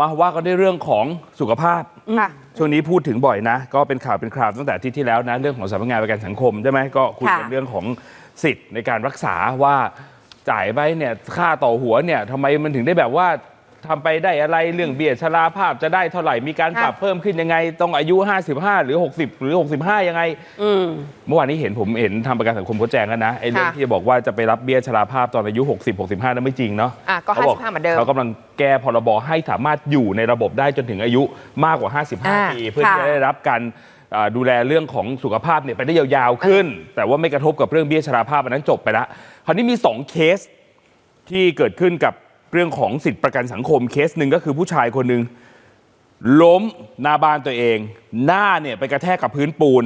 มาว่ากันด้วยเรื่องของสุขภาพค่ะช่วงนี้พูดถึงบ่อยนะ ก็เป็นข่าวเป็นคราวตั้งแต่อาที่ที่แล้วนะ เรื่องของสำนักงานประกันสังคมใช่ไหมก็คุยกันค่ะเรื่องของสิทธิ์ในการรักษาว่าจ่ายไปเนี่ยค่าต่อหัวเนี่ยทำไมมันถึงได้แบบว่า ทำไปได้อะไรเรื่องเบี้ยชราภาพจะได้เท่าไหร่มีการปรับเพิ่มขึ้นยังไงต้องอายุ 55 หรือ 60 หรือ 65 ยังไง อืม เมื่อวานนี้เห็นผมเห็นทำประกันสังคมเขาแจ้งกันนะไอ้เรื่องค่ะที่จะบอกว่าจะไปรับเบี้ยชราภาพตอนอายุ 60 65 นั้นไม่จริงเนาะอะก็ขบ55เหมือนเดิมเขากำลังแก้พรบให้สามารถอยู่ในระบบได้จนถึงอายุมากกว่า อ่า55 ปี เพื่อที่ค่ะ จะได้รับการอ่าดูแลเรื่องของสุขภาพเนี่ยไปได้ยาวๆขึ้น แต่ว่าไม่กระทบกับเรื่องเบี้ยชราภาพอันนั้นจบไปแล้วคราวนี้มีสองเคส ที่เกิดขึ้นกับ เรื่องของสิทธิประกันสังคมเคสหนึ่งก็คือผู้ชายคนหนึ่งล้มหน้าบ้านตัวเอง หน้าเนี่ยไปกระแทกกับพื้นปูน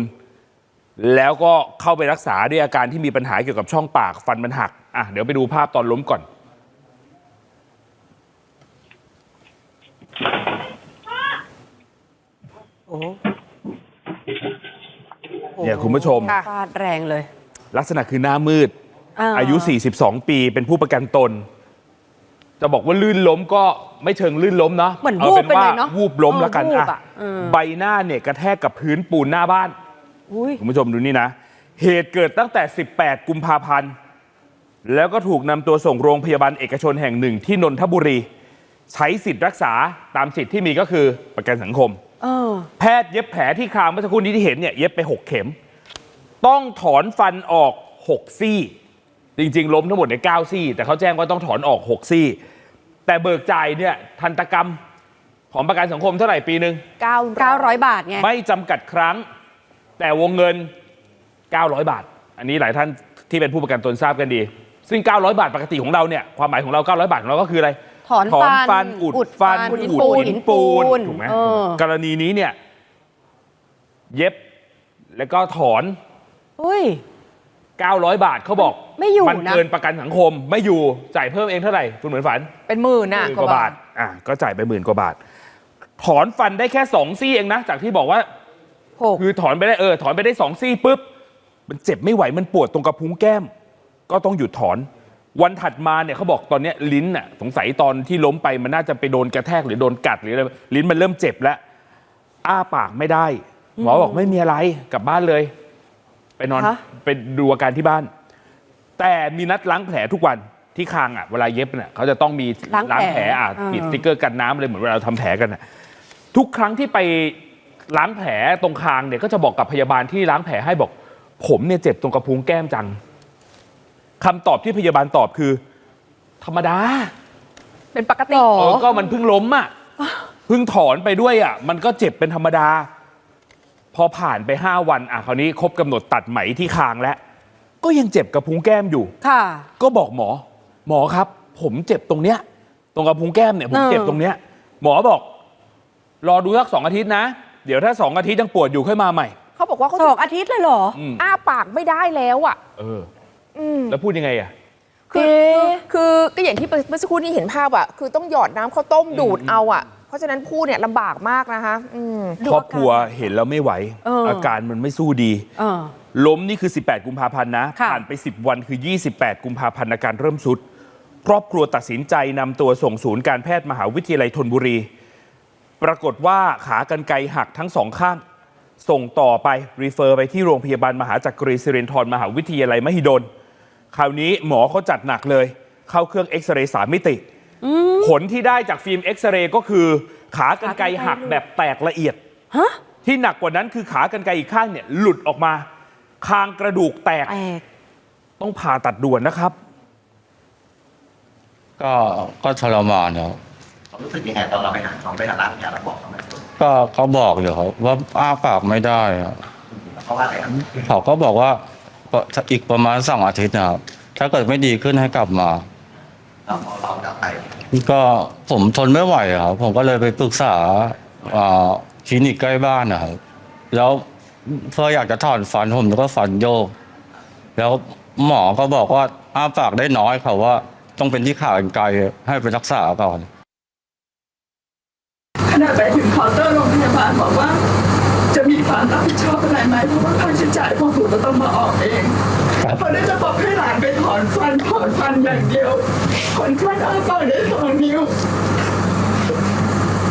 แล้วก็เข้าไปรักษาด้วยอาการที่มีปัญหาเกี่ยวกับช่องปากฟันมันหักอะเดี๋ยวไปดูภาพตอนล้มก่อน โอ้เนี่ยคุณผู้ชมค่ะฟาดแรงเลย ลักษณะคือหน้ามืดาอายุ 42 ปีเป็นผู้ประกันตน จะบอกว่าลื่นล้มก็ไม่เชิงลื่นล้มเนาะเหมือนเอาวูบเป็นไปว่าเลยเนอะวูบล้มเออแล้วกันวูบอะอะเออ ใบหน้าเนี่ยกระแทกกับพื้นปูนหน้าบ้าน อุ้ย คุณผู้ชมดูนี่นะ เหตุเกิดตั้งแต่ 18 กุมภาพันธ์ แล้วก็ถูกนำตัวส่งโรงพยาบาลเอกชนแห่งหนึ่งที่นนทบุรี ใช้สิทธิ์รักษาตามสิทธิ์ที่มีก็คือประกันสังคม เออ แพทย์เย็บแผลที่คางเมื่อสักครู่นี้ที่เห็นเนี่ยเย็บไป 6 เข็ม ต้องถอนฟันออก 6 ซี่ จริง ๆ ล้มทั้งหมดใน9ซี่ แต่เขาแจ้งว่าต้องถอนออก 6 ซี่ แต่เบิกจ่ายเนี่ยทันตกรรมของประกันสังคมเท่าไหร่ปีหนึ่ง900 บาทไงไม่จำกัดครั้ง แต่วงเงิน 900 บาท อันนี้หลายท่านที่เป็นผู้ประกันตนทราบกันดี ซึ่ง 900 บาทปกติของเราเนี่ยความหมายของเรา 900 บาทของเราก็คืออะไรถอนฟันฟัน อุดอุดฟัฟันนอุดหินปูนหินปูนหินปูนถูกไหมเออกรณีนี้เนี่ย เย็บแล้วก็ถอน อุ้ย 900 บาทเขาบอกไม่อยู่มันนะ เกินประกันสังคมไม่อยู่จ่ายเพิ่มเองเท่าไหร่คุณเหมือนฝันเป็นหมื่นหน่ะมื่นกว่าบาทอะก็จ่ายไปหมื่นกว่าบาท ถอนฟันได้แค่สองซี่เองนะ จากที่บอกว่า หกคือถอนไปได้เออถอนไปได้สองซี่ปุ๊บ มันเจ็บไม่ไหวมันปวดตรงกระพุ้งแก้ม ก็ต้องหยุดถอน วันถัดมาเนี่ยเขาบอกตอนเนี้ยลิ้นน่ะสงสัยตอนที่ล้มไปมันน่าจะไปโดนกระแทกหรือโดนกัดหรืออะไรลิ้นมันเริ่มเจ็บแล้ว อ้าปากไม่ได้ หมอบอกไม่มีอะไรกลับบ้านเลย ไปนอนฮะ ไปดูอาการที่บ้าน แต่มีนัดล้างแผลทุกวันที่คางอะเวลาเย็บเนี่ยเขาจะต้องมีล้างแผลอะเออ ปิดสติ๊กเกอร์กันน้ำอะไรเหมือนเวลาเราทำแผลกันอะทุกครั้งที่ไปล้างแผลตรงคางเนี่ยก็จะบอกกับพยาบาลที่ล้างแผลให้บอก ผมเนี่ยเจ็บตรงกระพุ้งแก้มจังคำตอบที่พยาบาลตอบคือ ธรรมดา เป็นปกติหรอเออก็มันเพิ่งล้มอะ เพิ่งถอนไปด้วยอะ มันก็เจ็บเป็นธรรมดา พอผ่านไปห้าวันอะคราวนี้ครบกำหนดตัดไหมที่คางแล้ว ก็ยังเจ็บกระพุ้งแก้มอยู่ ค่ะ ก็บอกหมอ หมอครับ ผมเจ็บตรงเนี้ย ตรงกระพุ้งแก้มเนี่ยผมเออเจ็บตรงเนี้ย หมอบอก รอดูสักสองอาทิตย์นะ เดี๋ยวถ้าสองอาทิตย์ยังปวดอยู่ค่อยมาใหม่ เขาบอกว่าเขาสองอาทิตย์เลยเหรอ อืม อ้าปากไม่ได้แล้วอะ เออ อืม แล้วพูดยังไงอะ คือเอ๊ะ คือก็อย่างที่เมื่อสักครู่นี้เห็นภาพอะ คือต้องหยอดน้ำข้าวต้มดูดเอาอะ เพราะฉะนั้นพูดเนี่ยลำบากมากนะคะอืมดูครอบอาการครัวเห็นแล้วไม่ไหวเออออาการมันไม่สู้ดี เออ ล้มนี่คือ 18 กุมภาพันธ์นะ ค่ะ ผ่านไป 10 วันคือ 28 กุมภาพันธ์อาการเริ่มสุด ครอบครัวตัดสินใจนำตัวส่งศูนย์การแพทย์มหาวิทยาลัยธนบุรี ปรากฏว่าขากรรไกรหักทั้งสองข้าง ส่งต่อไป รีเฟอร์ไปที่โรงพยาบาลมหาจักรีสิรินทรมหาวิทยาลัยมหิดล คราวนี้หมอเขาจัดหนักเลย เข้าเครื่องเอ็กซเรย์สามมิติ ผลที่ได้จากฟิล์มเอ็กซเรย์ก็คือ ขากรรไกรหักแบบแตกละเอียด ฮะ ที่หนักกว่านั้นคือขากรรไกรอีกข้างเนี่ยหลุดออกมา คางกระดูกแตกแตกต้องผ่าตัดด่วนนะครับ ก็ก็ทรมานครับผมรู้สึกยังไงตอนเราไปหาเขาไปหาร้านยาแล้วบอกเขาไหมก็เขาบอกอยู่ครับว่าอ้าปากไม่ได้ครับเพราะว่าอะไรครับเขาก็บอกว่าอีกประมาณสองอาทิตย์นะครับถ้าเกิดไม่ดีขึ้นให้กลับมา เราพอเรากลับไปก็ผมทนไม่ไหวครับผมก็เลยไปปรึกษาอ่าคลินิกใกล้บ้านนะครับแล้วเพื่ออยากจะถอนฟันผมก็ฟันโยก แล้วหมอก็บอกว่าอ้าปากได้น้อยเขาว่า ต้องเป็นที่ขากรรไกรให้ไปรักษาก่อน ขณะไปถึงเคาน์เตอร์โรงพยาบาลบอกว่า จะมีความรับผิดชอบอะไรไหมเพราะว่าค่าใช้จ่ายพวกหนูจะต้องมาออกเอง ตอนนี้จะบอกให้หลานไปถอนฟันถอนฟันอย่างเดียว คนแค่อาปากได้สองนิ้ว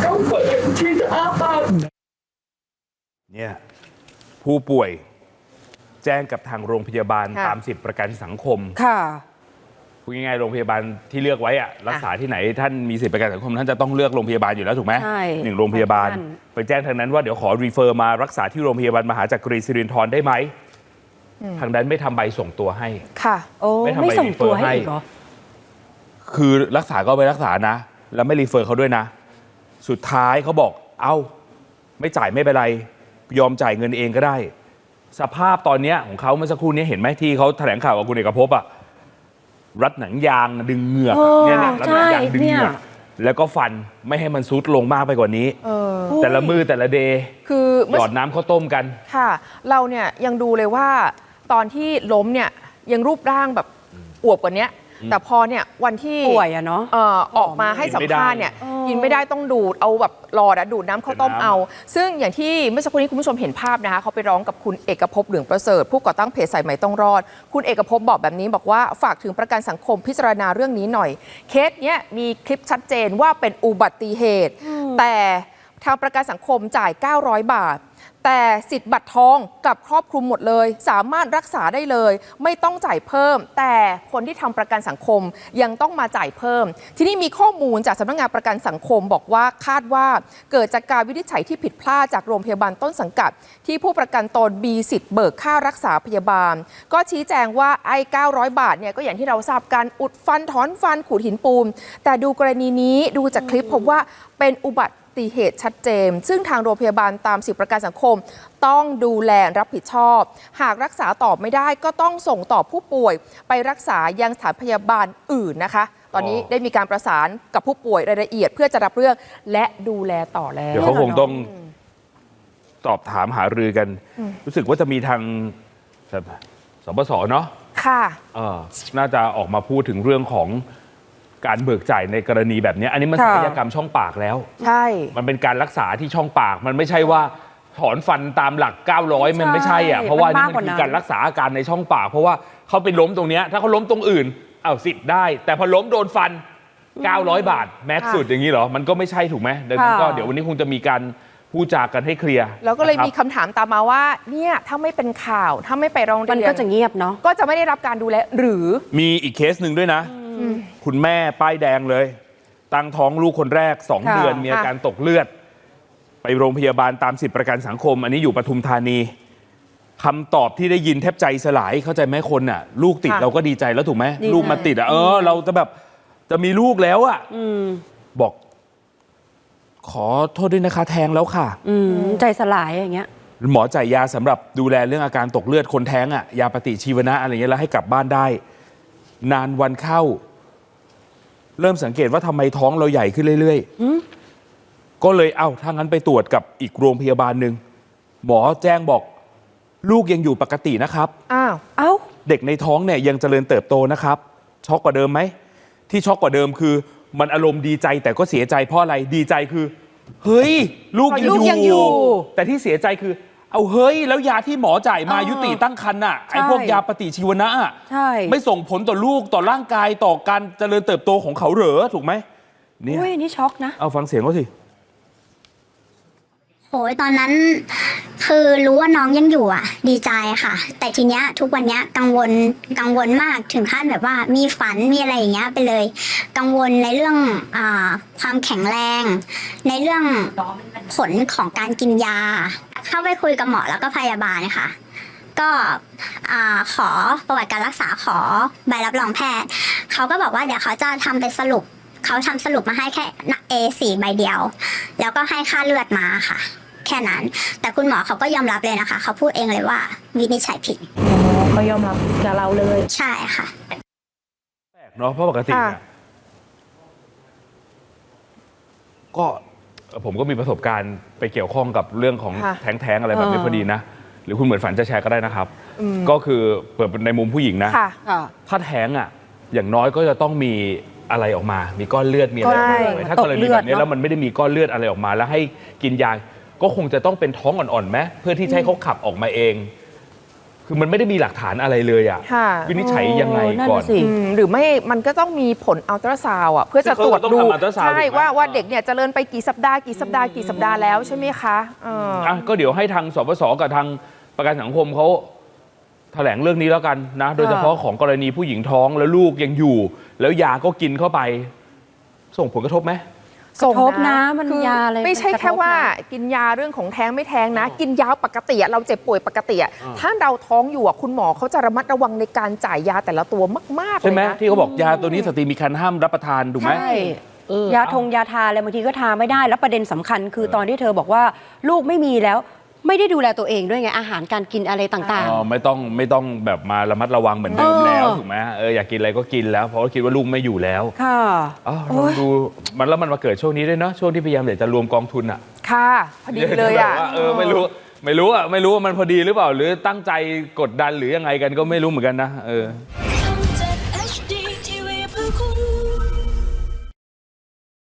ก็เกิดอนที่จะอาปากเนี่ยผู้ป่วยแจ้งกับทางโรงพยาบาลตามสิทธิประกันสังคม ค่ะพูดง่ายๆโรงพยาบาลที่เลือกไว้อะรักษาที่ไหนท่านมีสิทธิประกันสังคมท่านจะต้องเลือกโรงพยาบาลอยู่แล้วถูกไหมหนึ่งโรงพยาบาล ไปแจ้งทางนั้นว่าเดี๋ยวขอรีเฟอร์มารักษาที่โรงพยาบาลมหาจักรีสิรินทรได้ไหม ทางนั้นไม่ทำใบส่งตัวให้ ค่ะ โอ้ไม่ทำไม่ใบส่งตัว refer ให้ให้อีกเหรอคือรักษาก็ไปรักษานะ แล้วไม่รีเฟอร์เขาด้วยนะ สุดท้ายเขาบอก เอ้า ไม่จ่ายไม่เป็นไร ยอมจ่ายเงินเองก็ได้ สภาพตอนเนี้ยของเขาเมื่อสักครู่นี้เห็นไหมที่เขาแถลงข่าวกับคุณเอกภพอะรัดหนังยางดึงเหงือกเออเนี่ยนะรัดหนังยางใช่ดึงเหงือกเนี่ยแล้วก็ฟันไม่ให้มันซุดลงมากไปกว่านี้เออแต่ละมือแต่ละเดย์คือหเมื่ยออดน้ำข้าวต้มกัน ค่ะ เราเนี่ยยังดูเลยว่า ตอนที่ล้มเนี่ยยังรูปร่างแบบอวบกว่าเนี้ย แต่พอเนี่ยวันที่ป่วยอะเนาะ เอ่อออกมาให้สัมภาษณ์เนี่ยเออกินไม่ได้ต้องดูดเอาแบบหลอดอะดูดน้ำข้าวต้มเป็นน้ำเอา ซึ่งอย่างที่เมื่อสักครู่นี้คุณผู้ชมเห็นภาพนะคะเขาไปร้องกับคุณเอกภพเหลืองประเสริฐ ผู้ก่อตั้งเพจสายใหม่ต้องรอด คุณเอกภพบอกแบบนี้บอกว่าฝากถึงประกันสังคมพิจารณาเรื่องนี้หน่อย เคสเนี้ยมีคลิปชัดเจนว่าเป็นอุบัติเหตุ แต่ ทางประกันสังคมจ่าย 900 บาท แต่สิทธิ์บัตรทองกลับครอบคลุมหมดเลย สามารถรักษาได้เลย ไม่ต้องจ่ายเพิ่ม แต่คนที่ทำประกันสังคมยังต้องมาจ่ายเพิ่ม ที่นี้มีข้อมูลจากสำนักงานประกันสังคมบอกว่าคาดว่าเกิดจากการวินิจฉัยที่ผิดพลาดจากโรงพยาบาลต้นสังกัด ที่ผู้ประกันตนมีสิทธิ์เบิกค่ารักษาพยาบาล ก็ชี้แจงว่าไอ้900 บาทเนี่ยก็อย่างที่เราทราบกันอุดฟันถอนฟันขูดหินปูนแต่ดูกรณีนี้ดูจากคลิปพบว่าเป็นอุบัติ เหตุชัดเจน ซึ่งทางโรงพยาบาลตามสิทธิประกันสังคม ต้องดูแลรับผิดชอบ หากรักษาต่อไม่ได้ก็ต้องส่งต่อผู้ป่วย ไปรักษายังสถานพยาบาลอื่นนะคะ ตอนนี้อ๋อได้มีการประสานกับผู้ป่วยรายละเอียด เพื่อจะรับเรื่องและดูแลต่อแล้วเดี๋ยวเขาคงต้องตอบถามหารือกัน รู้สึกว่าจะมีทางสบสเนาะค่ะเออน่าจะออกมาพูดถึงเรื่องของ การเบิกจ่ายในกรณีแบบเนี้ยอันนี้มันค่ะศัลยกรรมช่องปากแล้ว ใช่ มันเป็นการรักษาที่ช่องปาก มันไม่ใช่ว่าถอนฟันตามหลัก 900 มันไม่ใช่อะใช่เพราะว่ามันนี่มากมันกว่าคือนั้นการรักษาอาการในช่องปาก เพราะว่าเขาไปล้มตรงเนี้ยถ้าเขาล้มตรงอื่นเอาสิทธิ์ได้ แต่พอล้มโดนฟัน 900 บาท แม็กซ์ค่ะสุดอย่างนี้เหรอ มันก็ไม่ใช่ถูกไหมดังนั้นก็ค่ะเดี๋ยววันนี้คงจะมีการพูดจากันให้เคลียร์ แล้วก็เลยนะครับมีคำถามตามมาว่า เนี่ย ถ้าไม่เป็นข่าว ถ้าไม่ไปโรงมันเรียก็นจะเงียบเนาะก็จะไม่ได้รับการดูแลหรือมีอีกเคสหนึ่งด้วยนะ คุณแม่ป้ายแดงเลย ตั้งท้องลูกคนแรก 2 ค่ะ เดือนมีอาการตกเลือด ไปโรงพยาบาลตามสิทธิประกันสังคม อันนี้อยู่ปทุมธานีคำตอบที่ได้ยินแทบใจสลายเข้าใจไหมคนน่ะ ลูกติดค่ะเราก็ดีใจแล้วถูกไหมดีใจลูกมาติดอะเออ เราจะแบบจะมีลูกแล้วอะอืมบอก ขอโทษด้วยนะคะแทงแล้วค่ะ อืมใจสลายอย่างเงี้ย หมอจ่ายยาสำหรับดูแลเรื่องอาการตกเลือดคนแท้งอะยาปฏิชีวนะอะไรเงี้ยแล้วให้กลับบ้านได้ นานวันเข้า เริ่มสังเกตว่าทำไมท้องเราใหญ่ขึ้นเรื่อยๆก็เลยเอ้าถ้างั้นไปตรวจกับอีกโรงพยาบาลหนึ่งหมอแจ้งบอก ลูกยังอยู่ปกตินะครับ อ้าว เอ้า เด็กในท้องเนี่ยยังเจริญเติบโตนะครับ ช็อกกว่าเดิมไหม ที่ช็อกกว่าเดิมคือ มันอารมณ์ดีใจแต่ก็เสียใจเพราะอะไรดีใจคือ เฮ้ย ลูกลูกยังอยู่ แต่ที่เสียใจคือ เอาเฮ้ย แล้วยาที่หมอจ่ายมาเออยุติตั้งครรภ์น่ะไอ้ใช่พวกยาปฏิชีวนะอะใช่ ไม่ส่งผลต่อลูกต่อร่างกายต่อการเจริญเติบโตของเขาเหรอถูกไหมเนี่ยอุ้ยนี่ช็อกนะ เอาฟังเสียงเขาสิ โหยตอนนั้นคือรู้ว่าน้องยังอยู่อะ ดีใจค่ะ แต่ทีเนี้ยทุกวันเนี้ยกังวลกังวลมากถึงขั้นแบบว่ามีฝันมีอะไรอย่างเงี้ยไปเลย กังวลในเรื่องอาความแข็งแรง ในเรื่องผลของการกินยา เข้าไปคุยกับหมอแล้วก็พยาบาลค่ะ ก็อ่าขอประวัติการรักษาขอใบรับรองแพทย์เขาก็บอกว่าเดี๋ยวเขาจะทำเป็นสรุปเขาทำสรุปมาให้แค่ A4 ใบเดียว แล้วก็ให้ค่าเลือดมาค่ะ แค่นั้น แต่คุณหมอเขาก็ยอมรับเลยนะคะ เขาพูดเองเลยว่าวินิจฉัยผิดเขายอมรับกับเราเลย ใช่ค่ะแปลกเนาะเพราะปกติค่ะเนี่ยก็เอ่อ ผมก็มีประสบการณ์ไปเกี่ยวข้องกับเรื่องของค่ะแท้งๆอะไรแบบนี้เออ พอดีนะ หรือคุณเหมือนฝันจะแชร์ก็ได้นะครับ ก็คือเปิดในมุมผู้หญิงนะ ค่ะ ค่ะ ถ้าแท้งอะอย่างน้อยก็จะต้องมีอะไรออกมา มีก้อนเลือดมีอะไรออกมาใช่เลยถ้ากรณีแบบนี้ตกเลือดเนอะ แล้วมันไม่ได้มีก้อนเลือดอะไรออกมา แล้วให้กินยาก็คงจะต้องเป็นท้องอ่อนๆไหมเพื่อที่จะให้เขาขับออกมาเอง คคือมันไม่ได้มีหลักฐานอะไรเลยอะค่ะ วินิจฉัยยังไงโอ้นั่นก่อนน่ะสิอืมหรือไม่มันก็ต้องมีผลอัลตราซาวด์อะเพื่อจะตรวจซึ่งเขาก็ต้องดูทำอัลตราซาวด์ใช่ถูกไหม ว่าว่าเด็กเนี่ยเจริญไปกี่สัปดาห์กี่สัปดาห์กี่สัปดาห์แล้วใช่ไหมคะเออ อะก็เดี๋ยวให้ทางสปสกับทางประกันสังคมเขาแถลงเรื่องนี้แล้วกันนะ โดยเฉพาะของกรณีผู้หญิงท้องแล้วลูกยังอยู่ แล้วยาก็กินเข้าไป ส่งผลกระทบไหม กระทบนะมันคือยาอะไรไม่ใช่กระทบแค่ว่านะกินยาเรื่องของแท้งไม่แท้งนะ กินยาปกติอะเราเจ็บป่วยปกติอะถ้าเราท้องอยู่อะคุณหมอเขาจะระมัดระวังในการจ่ายยาแต่ละตัวมากๆเลใช่ยไหมนะที่เขาบอกยาตัวนี้สตรีมีคันห้ามรับประทานถูกไหมใช่เออยาทงยาทาอะไรบางทีก็ทาไม่ได้แล้วประเด็นสำคัญ คือตอนที่เธอบอกว่าลูกไม่มีแล้ว ไม่ได้ดูแลตัวเองด้วยไงอาหารการกินอะไรต่าง อ๋อไม่ต้องไม่ต้องแบบมาระมัดระวังเหมือนเดิมเออแล้วถูกไหมเอออยากกินอะไรก็กินแล้ว เพราะว่าคิดว่าลูกไม่อยู่แล้วๆ ค่ะ อ๋อลองดูมันแล้วมันมาเกิดช่วงนี้ด้วยเนาะช่วงที่พยายามอยากจะรวมกองทุนอะค่ะ พอดีเลยอะแบบว่าเออไม่รู้ไม่รู้อะไม่รู้ว่ามันพอดีหรือเปล่า หรือตั้งใจกดดันหรือยังไงกันก็ไม่รู้เหมือนกันนะเออ